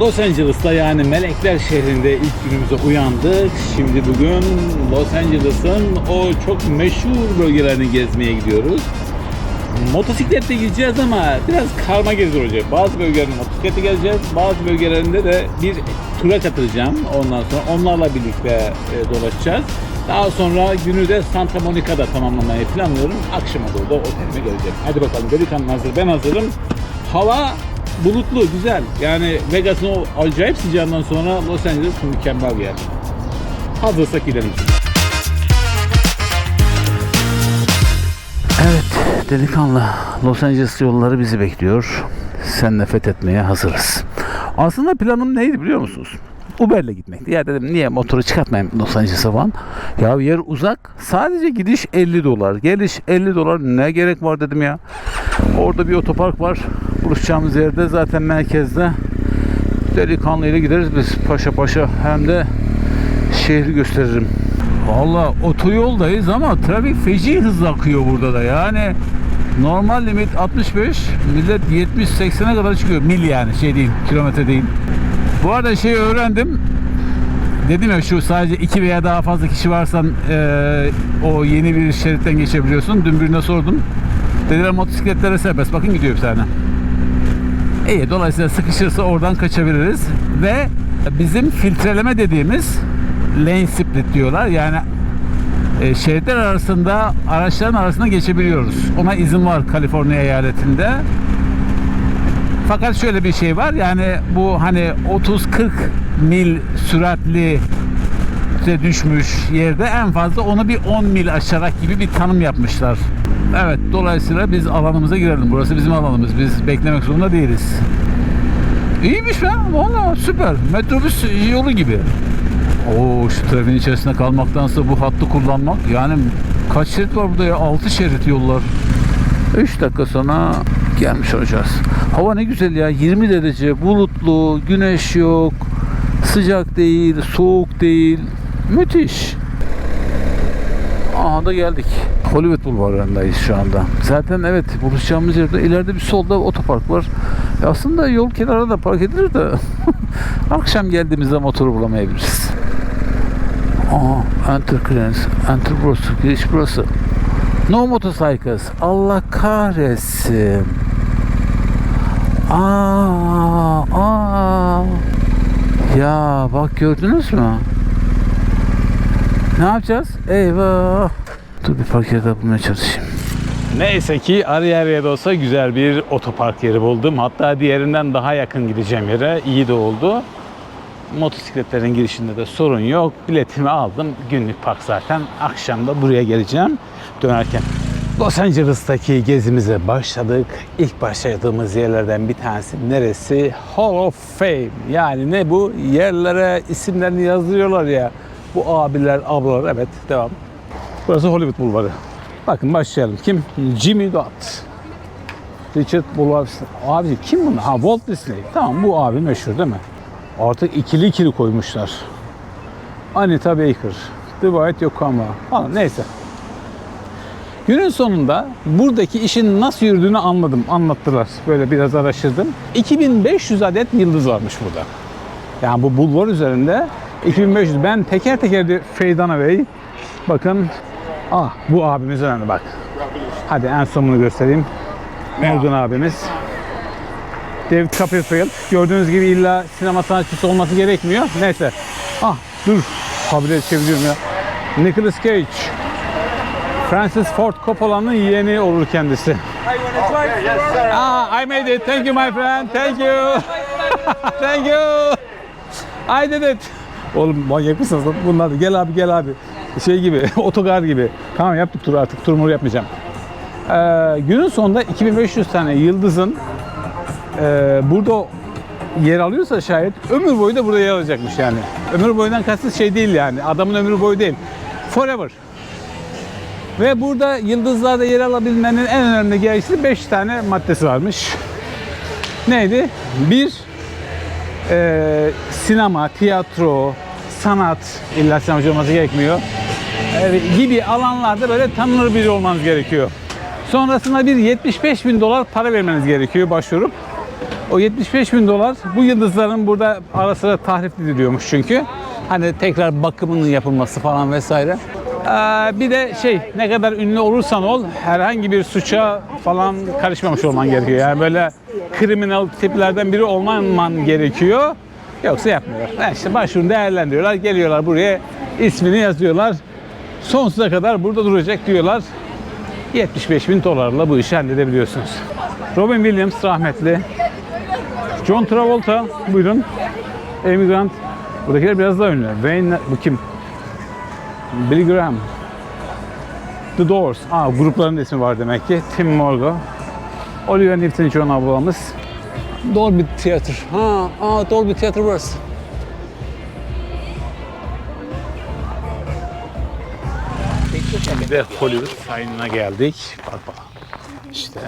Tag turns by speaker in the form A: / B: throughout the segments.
A: Los Angeles'ta yani Melekler şehrinde ilk günümüze uyandık. Şimdi bugün Los Angeles'ın o çok meşhur bölgelerini gezmeye gidiyoruz. Motosikletle gideceğiz ama biraz karma gezi olacak. Bazı bölgelerinde motosikletle gezeceğiz. Bazı bölgelerinde de bir tura katılacağım. Ondan sonra onlarla birlikte e, dolaşacağız. Daha sonra günü de Santa Monica'da tamamlamayı planlıyorum. Akşama doğru da otelime geleceğim. Hadi bakalım delikanlı hazır. Ben hazırım. Hava bulutlu, güzel. Yani Vegas'ın o acayip sıcağından sonra Los Angeles mükemmel bir yer. Hazırsak gidelim. Evet delikanlı Los Angeles yolları bizi bekliyor. Seninle fethetmeye hazırız. Aslında planım neydi biliyor musunuz? Uber'le gitmekti. Ya dedim niye motoru çıkartmayayım Los Angeles'a falan. Ya yer uzak. Sadece gidiş 50 dolar. Geliş 50 dolar. Ne gerek var dedim ya. Orada bir otopark var. Buluşacağımız yerde zaten merkezde. Delikanlı ile gideriz biz paşa paşa. Hem de şehri gösteririm. Valla otoyoldayız ama trafik feci hızla akıyor burada da yani normal limit 65 millet 70-80'e kadar çıkıyor mil yani şey değil kilometre değil. Bu arada şeyi öğrendim dedim ya şu sadece iki veya daha fazla kişi varsan eee, o yeni bir şeritten geçebiliyorsun. Dün birine sordum. Dediler motosikletlere serbest. Bakın gidiyor bir tane. İyi dolayısıyla sıkışırsa oradan kaçabiliriz ve bizim filtreleme dediğimiz lane split diyorlar. Yani e, şeritler arasında araçların arasında geçebiliyoruz. Ona izin var Kaliforniya eyaletinde. Fakat şöyle bir şey var. Yani bu hani 30-40 mil süratli düşmüş yerde en fazla onu bir 10 mil aşarak gibi bir tanım yapmışlar. Evet dolayısıyla biz alanımıza girelim. Burası bizim alanımız. Biz beklemek zorunda değiliz. İyiymiş be. Valla süper. Metrobüs yolu gibi. Oo şu trafiğin içerisinde kalmaktansa bu hattı kullanmak. Yani kaç şerit var burada ya? 6 şerit yollar. 3 dakika sonra gelmiş olacağız. Hava ne güzel ya. 20 derece bulutlu, güneş yok. Sıcak değil, soğuk değil. Müthiş. Aha da geldik. Hollywood Bulvarı'ndayız şu anda. Zaten evet buluşacağımız yerde ileride bir solda otopark var. E aslında yol kenarına da park edilir de akşam geldiğimizde motoru bulamayabiliriz. Aa, enter clearance. Enter burası. Giriş burası. No motorcycles. Allah kahretsin. Aa, aa. Ya bak gördünüz mü? Ne yapacağız? Eyvah. Dur bir park yeri bulmaya çalışayım. Neyse ki arı yarıya da olsa güzel bir otopark yeri buldum. Hatta diğerinden daha yakın gideceğim yere. İyi de oldu. Motosikletlerin girişinde de sorun yok. Biletimi aldım. Günlük park zaten. Akşam da buraya geleceğim dönerken. Los Angeles'taki gezimize başladık. İlk başladığımız yerlerden bir tanesi neresi? Hall of Fame. Yani ne bu? Yerlere isimlerini yazdırıyorlar ya. Bu abiler, ablalar. Evet, devam. Burası Hollywood Bulvarı. Bakın başlayalım. Kim? Jimmy Dott. Richard Bulvar. Abi kim bunlar? Ha Walt Disney. Tamam bu abi meşhur değil mi? Artık ikili ikili koymuşlar. Anita Baker. Dwight Yoakama falan neyse. Günün sonunda buradaki işin nasıl yürüdüğünü anladım, anlattılar. Böyle biraz araştırdım. 2500 adet yıldız varmış burada. Yani bu bulvar üzerinde 2500. Ben teker teker de fade away. Bakın. Ah bu abimiz önemli bak. Hadi en sonunu göstereyim. Morgan abimiz. David Copperfield. Gördüğünüz gibi illa sinema sanatçısı olması gerekmiyor. Neyse. Ah dur. Habire çeviriyorum ya. Nicolas Cage. Francis Ford Coppola'nın yeğeni olur kendisi. Ah, I made it. Thank you my friend. Thank you. Thank you. I did it. Oğlum manyak mısınız? Bunlar gel abi gel abi. Şey gibi, otogar gibi. Tamam yaptık tur artık. Tur mur yapmayacağım. Ee, günün sonunda 2500 tane yıldızın e, burada yer alıyorsa şayet ömür boyu da burada yer alacakmış yani. Ömür boyundan kastı şey değil yani. Adamın ömrü boyu değil. Forever. Ve burada yıldızlarda yer alabilmenin en önemli gerekçesi 5 tane maddesi varmış. Neydi? Bir, e, sinema, tiyatro, sanat, illa sinemacı olması gerekmiyor. Gibi alanlarda böyle tanınır biri olmanız gerekiyor. Sonrasında bir 75 bin dolar para vermeniz gerekiyor başvurup. O 75 bin dolar bu yıldızların burada ara sıra tahrip ediliyormuş çünkü. Hani tekrar bakımının yapılması falan vesaire. Ee, bir de şey ne kadar ünlü olursan ol herhangi bir suça falan karışmamış olman gerekiyor. Yani böyle kriminal tiplerden biri olmaman gerekiyor. Yoksa yapmıyorlar. Yani işte başvurunu değerlendiriyorlar. Geliyorlar buraya ismini yazıyorlar. Sonsuza kadar burada duracak diyorlar. 75 bin dolarla bu işi halledebiliyorsunuz. Robin Williams rahmetli. John Travolta buyurun. Amy Grant. Buradakiler biraz daha ünlü. Wayne bu kim? Billy Graham. The Doors. Aa, grupların ismi var demek ki. Tim Morgo. Olivia Newton-John ablamız.
B: Dolby Theater. Ha, aa Dolby Theater burası.
A: De Hollywood Sign'ına geldik. Bak bak. İşte.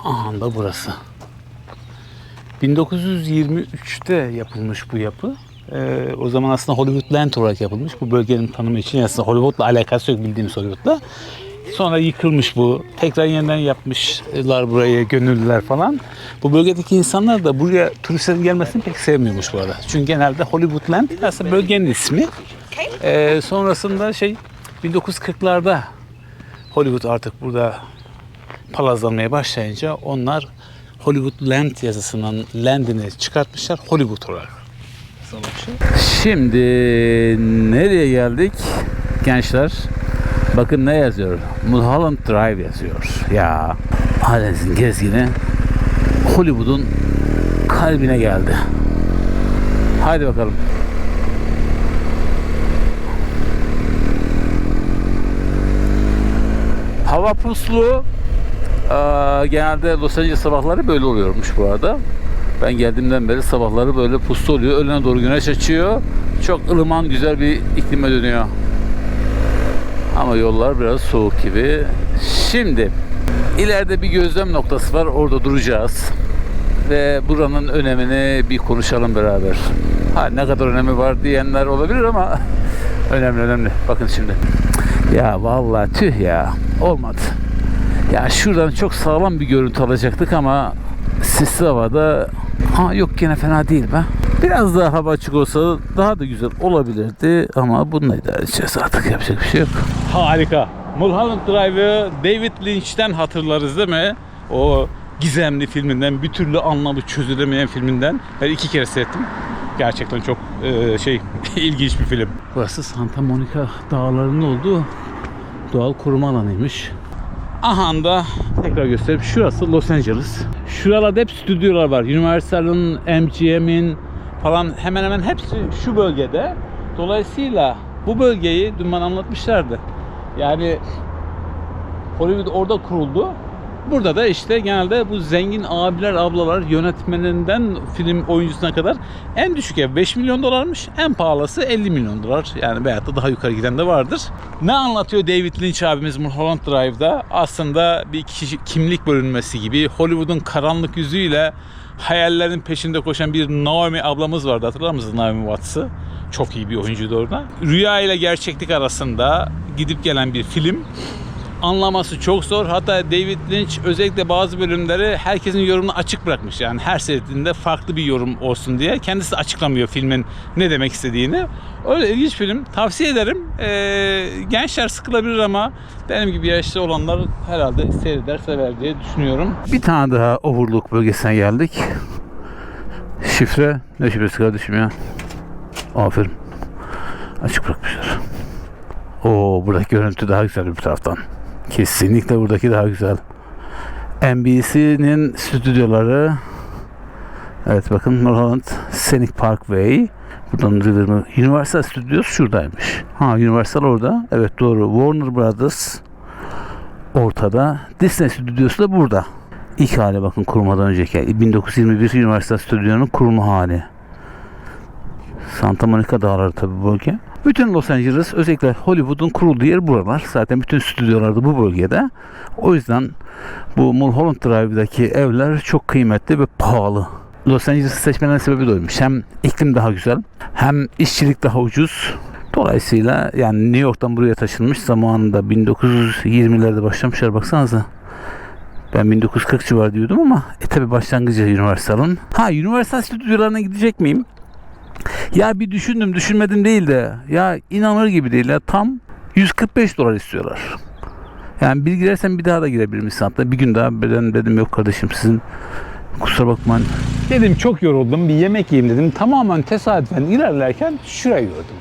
A: Aha da burası. 1923'te yapılmış bu yapı. Ee, o zaman aslında Hollywoodland olarak yapılmış. Bu bölgenin tanımı için aslında Hollywood'la alakası yok bildiğimiz Hollywood'la. Sonra yıkılmış bu. Tekrar yeniden yapmışlar burayı gönüllüler falan. Bu bölgedeki insanlar da buraya turistlerin gelmesini pek sevmiyormuş bu arada. Çünkü genelde Hollywoodland aslında bölgenin ismi. Ee, sonrasında şey 1940'larda Hollywood artık burada palazlanmaya başlayınca onlar Hollywood Land yazısının landini çıkartmışlar Hollywood olarak. Şimdi nereye geldik gençler? Bakın ne yazıyor? Mulholland Drive yazıyor. Ya Halens'in gezgini Hollywood'un kalbine geldi. Haydi bakalım. Hava puslu. Aa, genelde Los Angeles sabahları böyle oluyormuş bu arada. Ben geldiğimden beri sabahları böyle puslu oluyor. Öğlene doğru güneş açıyor. Çok ılıman güzel bir iklime dönüyor. Ama yollar biraz soğuk gibi. Şimdi ileride bir gözlem noktası var. Orada duracağız. Ve buranın önemini bir konuşalım beraber. Ha ne kadar önemi var diyenler olabilir ama önemli önemli. Bakın şimdi. Ya vallahi tüh ya. Olmadı. Ya şuradan çok sağlam bir görüntü alacaktık ama sisli havada ha yok gene fena değil be. Biraz daha hava açık olsa daha da güzel olabilirdi ama bununla idare edeceğiz artık yapacak bir şey yok. Harika. Mulholland Drive'ı David Lynch'ten hatırlarız değil mi? O gizemli filminden, bir türlü anlamı çözülemeyen filminden. Ben iki kere seyrettim. Gerçekten çok e, şey ilginç bir film. Burası Santa Monica dağlarının olduğu doğal koruma alanıymış. Aha da tekrar göstereyim. Şurası Los Angeles. Şuralarda hep stüdyolar var. Universal'ın, MGM'in falan hemen hemen hepsi şu bölgede. Dolayısıyla bu bölgeyi dün bana anlatmışlardı. Yani Hollywood orada kuruldu. Burada da işte genelde bu zengin abiler, ablalar yönetmeninden film oyuncusuna kadar en düşük ev 5 milyon dolarmış. En pahalısı 50 milyon dolar. Yani veyahut da daha yukarı giden de vardır. Ne anlatıyor David Lynch abimiz Mulholland Drive'da? Aslında bir kişi, kimlik bölünmesi gibi Hollywood'un karanlık yüzüyle hayallerin peşinde koşan bir Naomi ablamız vardı. Hatırlar mısınız Naomi Watts'ı? Çok iyi bir oyuncuydu orada. Rüya ile gerçeklik arasında gidip gelen bir film anlaması çok zor. Hatta David Lynch özellikle bazı bölümleri herkesin yorumunu açık bırakmış. Yani her seyrettiğinde farklı bir yorum olsun diye. Kendisi açıklamıyor filmin ne demek istediğini. Öyle ilginç film. Tavsiye ederim. Ee, gençler sıkılabilir ama benim gibi yaşlı olanlar herhalde seyreder sever diye düşünüyorum. Bir tane daha Overlook bölgesine geldik. Şifre. Ne şifresi kardeşim ya? Aferin. Açık bırakmışlar. Oo buradaki görüntü daha güzel bir taraftan. Kesinlikle buradaki daha güzel. NBC'nin stüdyoları Evet bakın Mulholland Scenic Parkway Buradan River Universal Studios şuradaymış. Ha Universal orada. Evet doğru. Warner Brothers ortada. Disney Stüdyosu da burada. İlk hali bakın kurmadan önceki. 1921 Universal Stüdyo'nun kurma hali. Santa Monica dağları tabi bu bölge. Bütün Los Angeles özellikle Hollywood'un kurulduğu yer buralar. Zaten bütün stüdyolar da bu bölgede. O yüzden bu Mulholland Drive'daki evler çok kıymetli ve pahalı. Los Angeles'ı seçmenin sebebi de oymuş. Hem iklim daha güzel hem işçilik daha ucuz. Dolayısıyla yani New York'tan buraya taşınmış zamanında 1920'lerde başlamışlar baksanıza. Ben 1940 civarı diyordum ama e tabi başlangıcı Universal'ın. Ha Universal stüdyolarına gidecek miyim? Ya bir düşündüm düşünmedim değil de ya inanır gibi değil ya tam 145 dolar istiyorlar. Yani bir girersen bir daha da girebilir misin hatta bir gün daha ben dedim yok kardeşim sizin kusura bakmayın.
B: Dedim çok yoruldum bir yemek yiyeyim dedim. Tamamen tesadüfen ilerlerken şurayı gördüm.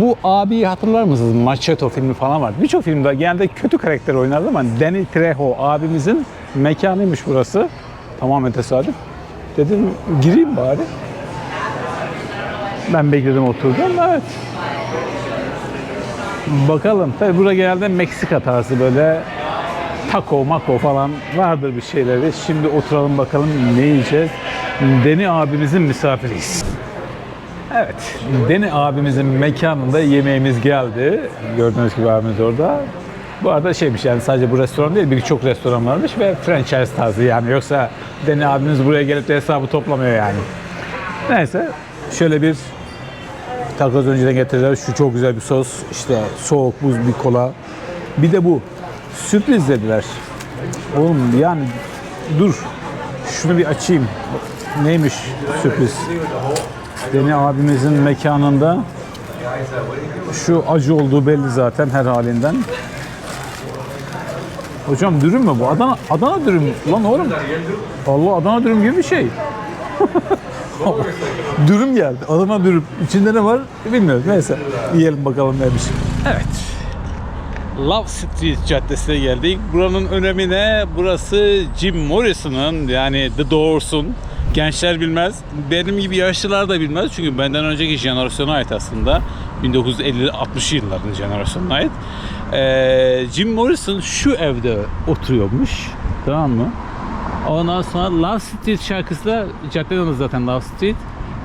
B: Bu abiyi hatırlar mısınız? Machete filmi falan var. Birçok filmde genelde kötü karakter oynardı ama Danny Trejo abimizin mekanıymış burası. Tamamen tesadüf. Dedim gireyim bari. Ben bekledim oturdum. Evet. Bakalım. Tabii burada genelde Meksika tarzı böyle taco, mako falan vardır bir şeyleri. Şimdi oturalım bakalım ne yiyeceğiz. Deni abimizin misafiriyiz. Evet, Deni abimizin mekanında yemeğimiz geldi. Gördüğünüz gibi abimiz orada. Bu arada şeymiş yani sadece bu restoran değil birçok restoran varmış ve franchise tarzı yani yoksa Deni abimiz buraya gelip de hesabı toplamıyor yani. Neyse şöyle bir takoz önceden getirdiler. Şu çok güzel bir sos. İşte soğuk buz bir kola. Bir de bu. Sürpriz dediler. Oğlum yani dur. Şunu bir açayım. Neymiş sürpriz? Deni abimizin mekanında şu acı olduğu belli zaten her halinden. Hocam dürüm mü bu? Adana Adana dürüm. Lan oğlum. Allah Adana dürüm gibi bir şey. dürüm geldi. Adana dürüm. İçinde ne var bilmiyorum. Neyse. Yiyelim bakalım neymiş. Evet. Love Street Caddesi'ne geldik. Buranın önemi ne? Burası Jim Morrison'ın yani The Doors'un gençler bilmez. Benim gibi yaşlılar da bilmez. Çünkü benden önceki jenerasyona ait aslında. 1950-60 yılların jenerasyonuna ait. Ee, Jim Morrison şu evde oturuyormuş. Tamam mı? Ondan sonra Love Street şarkısı da caddeden zaten Love Street.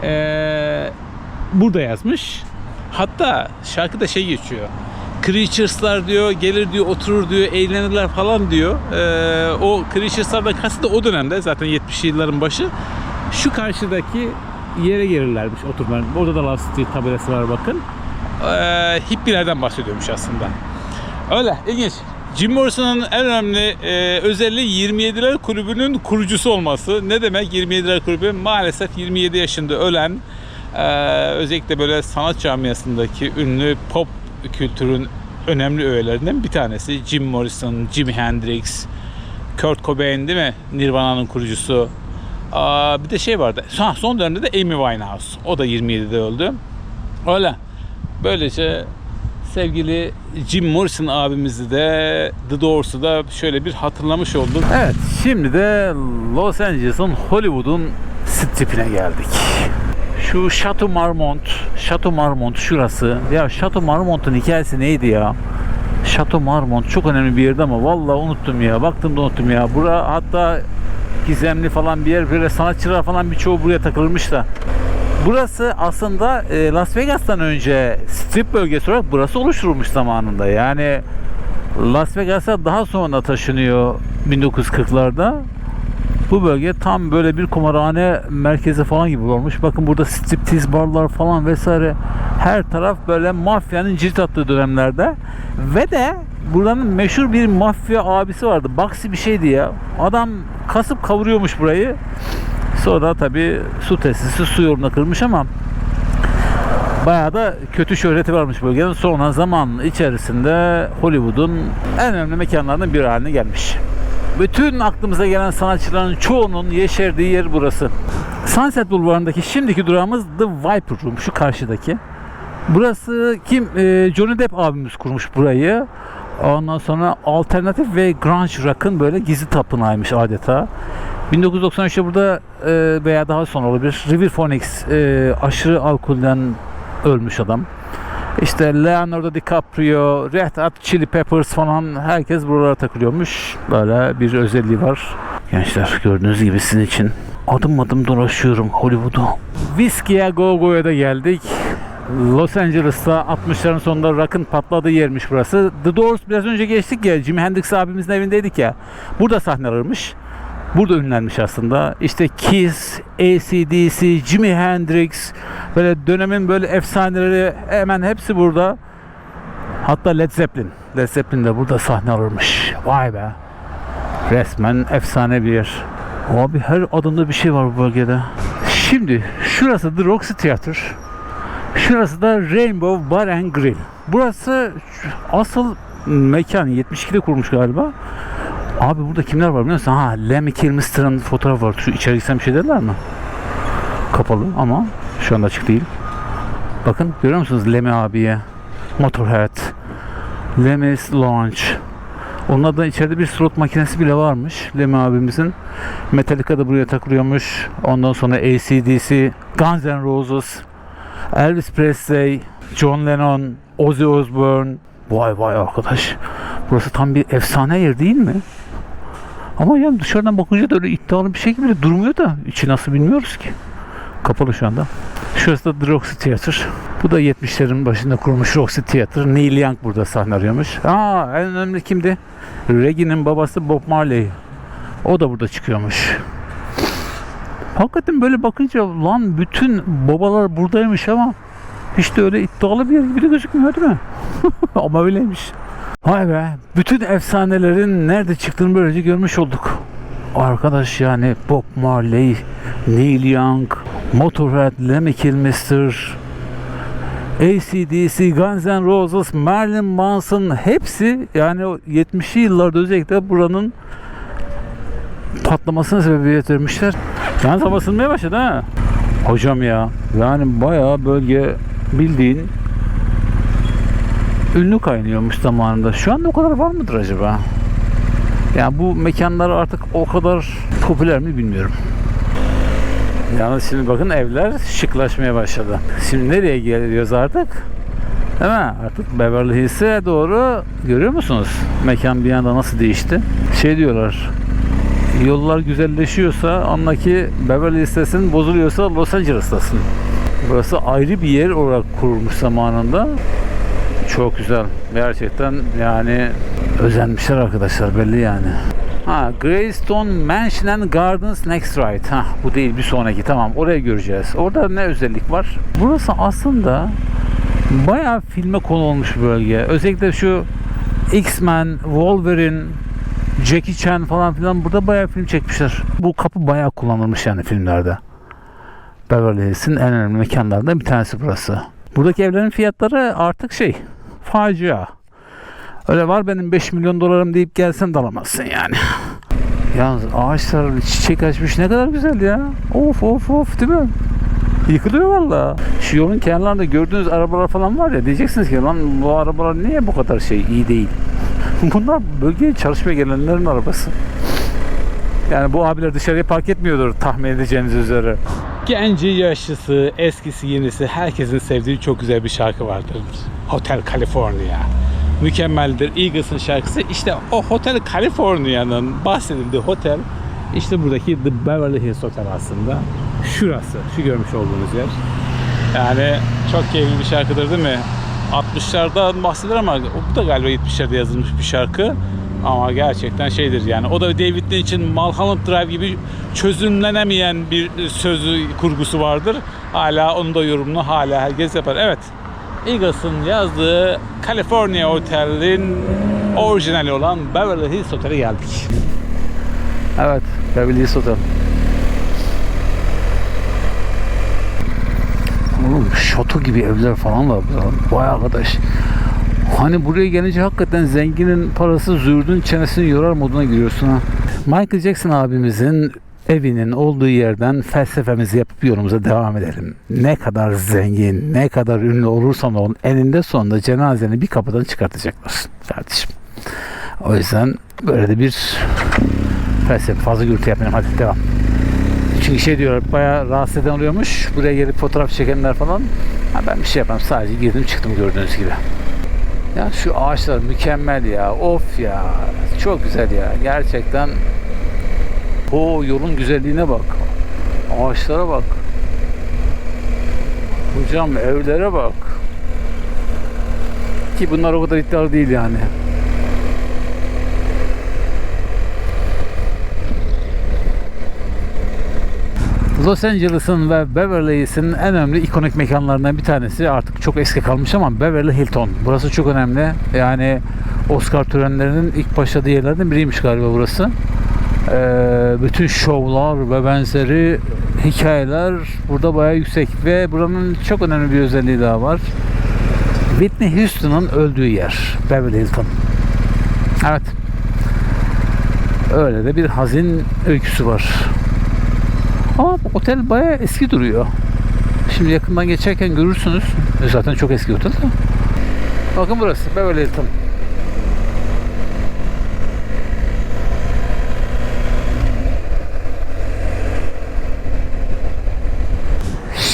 B: Ee, burada yazmış. Hatta şarkıda şey geçiyor. Creatures'lar diyor, gelir diyor, oturur diyor, eğlenirler falan diyor. Ee, o Creatures'lardan kastı da o dönemde zaten 70'li yılların başı. Şu karşıdaki yere gelirlermiş oturmalar. Orada da Love Street tabelası var bakın. Ee, hippilerden bahsediyormuş aslında. Öyle ilginç. Jim Morrison'ın en önemli e, özelliği 27'ler kulübünün kurucusu olması. Ne demek 27'ler kulübü? Maalesef 27 yaşında ölen e, özellikle böyle sanat camiasındaki ünlü pop kültürün önemli öğelerinden bir tanesi. Jim Morrison, Jimi Hendrix, Kurt Cobain değil mi? Nirvana'nın kurucusu. Aa, bir de şey vardı. Ha, son dönemde de Amy Winehouse. O da 27'de öldü. Öyle. Böylece sevgili Jim Morrison abimizi de The Doors'u da şöyle bir hatırlamış olduk. Evet, şimdi de Los Angeles'ın Hollywood'un stripine geldik. Şu Chateau Marmont, Chateau Marmont şurası. Ya Chateau Marmont'un hikayesi neydi ya? Chateau Marmont çok önemli bir yerde ama vallahi unuttum ya. Baktım da unuttum ya. Bura hatta gizemli falan bir yer. Böyle sanatçılar falan birçoğu buraya takılmış da. Burası aslında e, Las Vegas'tan önce strip bölgesi olarak burası oluşturulmuş zamanında. Yani Las Vegas'a daha sonra taşınıyor 1940'larda. Bu bölge tam böyle bir kumarhane merkezi falan gibi olmuş. Bakın burada striptiz barlar falan vesaire. Her taraf böyle mafyanın cirit attığı dönemlerde. Ve de buranın meşhur bir mafya abisi vardı. Baksi bir şeydi ya. Adam kasıp kavuruyormuş burayı. Sonra tabi su tesisi su yoluna kırmış ama bayağı da kötü şöhreti varmış bölgenin. Sonra zaman içerisinde Hollywood'un en önemli mekanlarından biri haline gelmiş. Bütün aklımıza gelen sanatçıların çoğunun yeşerdiği yer burası. Sunset Bulvarı'ndaki şimdiki durağımız The Viper Room şu karşıdaki. Burası kim? Ee, Johnny Depp abimiz kurmuş burayı. Ondan sonra alternatif ve grunge rock'ın böyle gizli tapınağıymış adeta. 1993'te burada e, veya daha sonra olabilir. River Phoenix e, aşırı alkolden ölmüş adam. İşte Leonardo DiCaprio, Red Hot Chili Peppers falan herkes buralara takılıyormuş. Böyle bir özelliği var. Gençler gördüğünüz gibi sizin için adım adım dolaşıyorum Hollywood'u. Whiskey'e Go Go'ya da geldik. Los Angeles'ta 60'ların sonunda rock'ın patladığı yermiş burası. The Doors biraz önce geçtik ya Jimi Hendrix abimizin evindeydik ya. Burada sahne alırmış. Burada ünlenmiş aslında. İşte Kiss, ACDC, Jimi Hendrix böyle dönemin böyle efsaneleri hemen hepsi burada. Hatta Led Zeppelin. Led Zeppelin de burada sahne alırmış. Vay be.
A: Resmen efsane bir yer. Abi her adımda bir şey var bu bölgede. Şimdi şurası The Roxy Theater. Şurası da Rainbow Bar and Grill. Burası asıl mekan 72'de kurmuş galiba. Abi burada kimler var biliyor musun? Ha Lemmy Kilmister'ın fotoğrafı var. Şu içeri gitsem bir şey derler mi? Kapalı ama şu anda açık değil. Bakın görüyor musunuz Lemmy abiye? Motorhead. Lemmy's Lounge. Onun da içeride bir slot makinesi bile varmış. Lemmy abimizin. Metallica da buraya takılıyormuş. Ondan sonra ACDC, Guns N' Roses, Elvis Presley, John Lennon, Ozzy Osbourne. Vay vay arkadaş. Burası tam bir efsane yer değil mi? Ama yani dışarıdan bakınca da öyle iddialı bir şey gibi de durmuyor da içi nasıl bilmiyoruz ki. Kapalı şu anda. Şurası da The Roxy Theater. Bu da 70'lerin başında kurulmuş Roxy Theater. Neil Young burada sahne arıyormuş. Aa en önemli kimdi? Reggie'nin babası Bob Marley. O da burada çıkıyormuş. Hakikaten böyle bakınca lan bütün babalar buradaymış ama hiç de öyle iddialı bir yer gibi de gözükmüyor değil mi? ama öyleymiş. Vay be. Bütün efsanelerin nerede çıktığını böylece görmüş olduk. Arkadaş yani Bob Marley, Neil Young, Motorhead, Lemmy Kilmister, ACDC, Guns N' Roses, Marilyn Manson hepsi yani o 70'li yıllarda özellikle buranın patlamasına sebebiyet vermişler. Yalnız hava başladı ha. Hocam ya yani bayağı bölge bildiğin ünlü kaynıyormuş zamanında. Şu anda o kadar var mıdır acaba? Yani bu mekanlar artık o kadar popüler mi bilmiyorum. Yalnız şimdi bakın evler şıklaşmaya başladı. Şimdi nereye geliyoruz artık? Değil mi? Artık Beverly Hills'e doğru görüyor musunuz? Mekan bir anda nasıl değişti? Şey diyorlar. Yollar güzelleşiyorsa anla ki Beverly Hills'tesin, bozuluyorsa Los Angeles'tasın. Burası ayrı bir yer olarak kurulmuş zamanında. Çok güzel. Gerçekten yani özenmişler arkadaşlar belli yani. Ha, Greystone Mansion and Gardens Next Right. Ha, bu değil bir sonraki. Tamam oraya göreceğiz. Orada ne özellik var? Burası aslında bayağı filme konu olmuş bir bölge. Özellikle şu X-Men, Wolverine, Jackie Chan falan filan burada bayağı film çekmişler. Bu kapı bayağı kullanılmış yani filmlerde. Beverly Hills'in en önemli mekanlarından bir tanesi burası. Buradaki evlerin fiyatları artık şey facia. Öyle var benim 5 milyon dolarım deyip gelsen de alamazsın yani. Yalnız ağaçlar çiçek açmış ne kadar güzel ya. Of of of değil mi? Yıkılıyor valla. Şu yolun kenarlarında gördüğünüz arabalar falan var ya diyeceksiniz ki lan bu arabalar niye bu kadar şey iyi değil. Bunlar bölgeye çalışmaya gelenlerin arabası. Yani bu abiler dışarıya park etmiyordur tahmin edeceğiniz üzere.
B: Genci, yaşlısı, eskisi, yenisi herkesin sevdiği çok güzel bir şarkı vardır. Hotel California. Mükemmeldir. Eagles'ın şarkısı. İşte o Hotel California'nın bahsedildiği otel işte buradaki The Beverly Hills Hotel aslında. Şurası. Şu görmüş olduğunuz yer. Yani çok keyifli bir şarkıdır değil mi? 60'lardan bahsedilir ama bu da galiba 70'lerde yazılmış bir şarkı. Ama gerçekten şeydir yani. O da David Lynch'in Mulholland Drive gibi çözümlenemeyen bir sözü kurgusu vardır. Hala onun da yorumunu hala herkes yapar. Evet. Eagles'ın yazdığı California Hotel'in orijinali olan Beverly Hills Hotel'e geldik.
A: Evet, Beverly Hills Hotel. Oğlum şato gibi evler falan var burada. Vay arkadaş. Hani buraya gelince hakikaten zenginin parası zürdün çenesini yorar moduna giriyorsun ha. Michael Jackson abimizin evinin olduğu yerden felsefemizi yapıp yolumuza devam edelim. Ne kadar zengin, ne kadar ünlü olursan ol, eninde sonunda cenazeni bir kapıdan çıkartacaklar kardeşim. O yüzden böyle de bir felsefe fazla gürültü yapmayalım hadi devam. Çünkü şey diyorlar bayağı rahatsız eden oluyormuş. Buraya gelip fotoğraf çekenler falan. Ha ben bir şey yapmam sadece girdim çıktım gördüğünüz gibi. Ya şu ağaçlar mükemmel ya. Of ya. Çok güzel ya. Gerçekten o yolun güzelliğine bak. Ağaçlara bak. Hocam evlere bak. Ki bunlar o kadar iddialı değil yani. Los Angeles'ın ve Beverly Hills'in en önemli ikonik mekanlarından bir tanesi artık çok eski kalmış ama Beverly Hilton. Burası çok önemli. Yani Oscar törenlerinin ilk başladığı yerlerden biriymiş galiba burası.
B: Ee, bütün şovlar ve benzeri hikayeler burada bayağı yüksek ve buranın çok önemli bir özelliği daha var. Whitney Houston'ın öldüğü yer Beverly Hilton. Evet. Öyle de bir hazin öyküsü var. Ama otel bayağı eski duruyor. Şimdi yakından geçerken görürsünüz. E Zaten çok eski otel de. Bakın burası Beverly Hilton.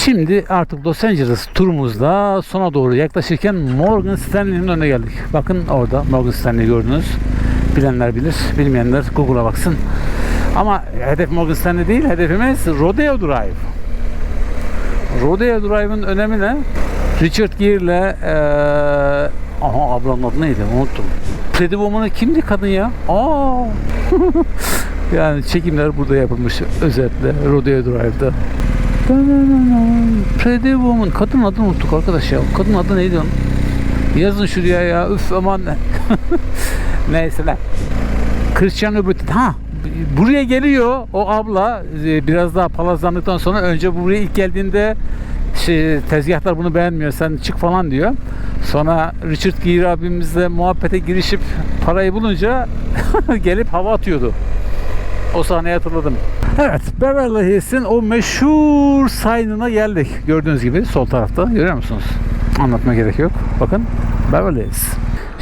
B: Şimdi artık Los Angeles turumuzda sona doğru yaklaşırken Morgan Stanley'nin önüne geldik. Bakın orada Morgan Stanley gördünüz. Bilenler bilir, bilmeyenler Google'a baksın. Ama hedef Morgan Stanley değil, hedefimiz Rodeo Drive. Rodeo Drive'ın önemi ne? Richard Gere'le eee aha ablanın adı neydi unuttum. Pretty Woman'ı kimdi kadın ya? Aa. yani çekimler burada yapılmış özetle Rodeo Drive'da. Pretty Woman. Kadın adını unuttuk arkadaş ya. Kadın adı neydi onun? Yazın şuraya ya. Üf aman. Neyse lan. Christian Louboutin. Ha buraya geliyor o abla e, biraz daha palazlandıktan sonra önce buraya ilk geldiğinde şey, tezgahlar bunu beğenmiyor sen çık falan diyor. Sonra Richard Gere abimizle muhabbete girişip parayı bulunca gelip hava atıyordu. O sahneyi hatırladım. Evet, Beverly Hills'in o meşhur sign'ına geldik. Gördüğünüz gibi sol tarafta. Görüyor musunuz? Anlatma gerek yok. Bakın, Beverly Hills.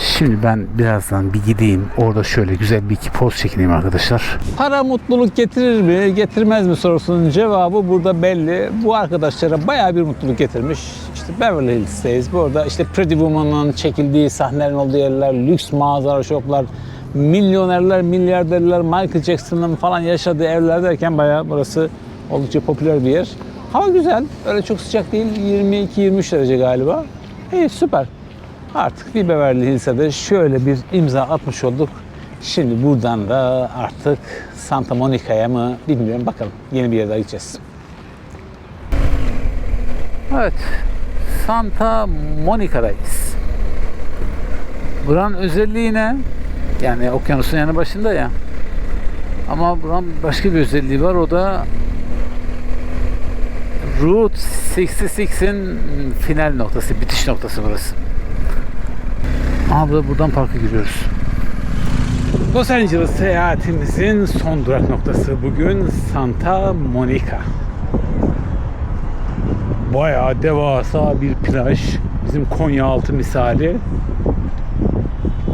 B: Şimdi ben birazdan bir gideyim. Orada şöyle güzel bir iki poz çekeyim arkadaşlar. Para mutluluk getirir mi, getirmez mi sorusunun cevabı burada belli. Bu arkadaşlara bayağı bir mutluluk getirmiş. İşte Beverly Hills'teyiz. Burada işte Pretty Woman'ın çekildiği sahnelerin olduğu yerler, lüks mağazalar, şoklar, milyonerler, milyarderler, Michael Jackson'ın falan yaşadığı evler derken bayağı burası oldukça popüler bir yer. Hava güzel. Öyle çok sıcak değil. 22-23 derece galiba. İyi süper. Artık bir Beverly Hills'e de şöyle bir imza atmış olduk. Şimdi buradan da artık Santa Monica'ya mı bilmiyorum bakalım. Yeni bir yere daha gideceğiz. Evet. Santa Monica'dayız. Buranın özelliği ne? Yani okyanusun yanı başında ya. Ama buranın başka bir özelliği var. O da Route 66'in final noktası, bitiş noktası burası. Aha burada buradan parka giriyoruz. Los Angeles seyahatimizin son durak noktası bugün Santa Monica. Bayağı devasa bir plaj. Bizim Konyaaltı misali.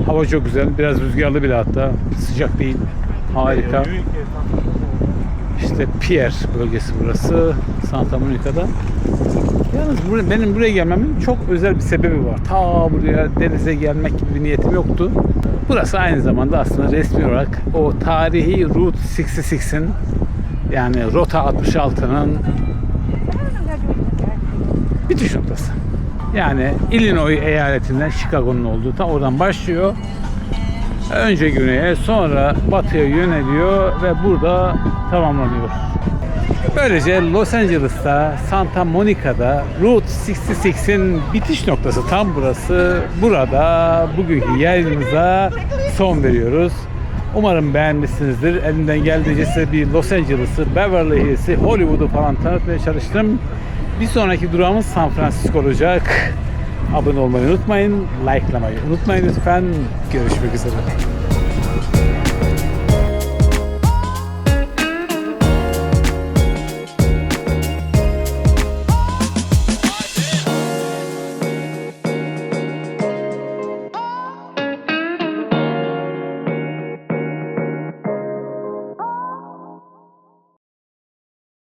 B: Hava çok güzel. Biraz rüzgarlı bile hatta. Sıcak değil. Harika. İşte Pierre bölgesi burası. Santa Monica'da. Yalnız buraya, benim buraya gelmemin çok özel bir sebebi var. Ta buraya denize gelmek gibi bir niyetim yoktu. Burası aynı zamanda aslında resmi olarak o tarihi Route 66'in yani Rota 66'nın bitiş noktası. Yani Illinois eyaletinden Chicago'nun olduğu tam oradan başlıyor. Önce güneye sonra batıya yöneliyor ve burada tamamlanıyor. Böylece Los Angeles'ta, Santa Monica'da Route 66'in bitiş noktası tam burası. Burada bugünkü yayınımıza son veriyoruz. Umarım beğenmişsinizdir. Elimden geldiğince size bir Los Angeles'ı, Beverly Hills'i, Hollywood'u falan tanıtmaya çalıştım. Bir sonraki durağımız San Francisco olacak. Abone olmayı unutmayın, likelamayı unutmayın lütfen. Görüşmek üzere.